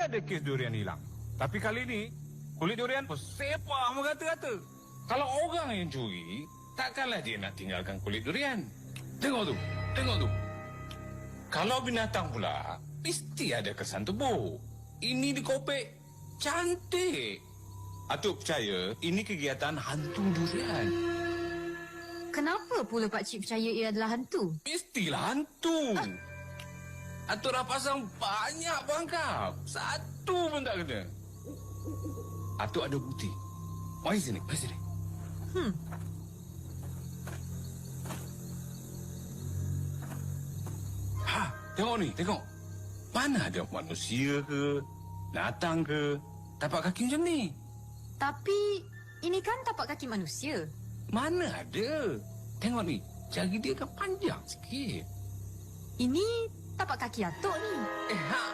ada kes durian hilang. Tapi kali ni, kulit durian bersepah mengata-kata. Kalau orang yang curi, takkanlah dia nak tinggalkan kulit durian. Tengok tu, tengok tu. Kalau binatang pula, mesti ada kesan tubuh. Ini dikopek, cantik. Atuk percaya, ini kegiatan hantu durian. Kenapa pula Pak Cik percaya ia adalah hantu? Mestilah hantu. Atuk dah pasang banyak bangkap. Satu pun tak kena. Atuk ada bukti. Mari sini, mari sini. Hmm. Ha, tengok ni, tengok. Mana ada manusia ke, binatang ke, tapak kaki macam ni? Tapi ini kan tapak kaki manusia. Mana ada? Tengok ni, jari dia kan panjang sikit. Ini tapak kaki atuk ni. Eh, ha, ha.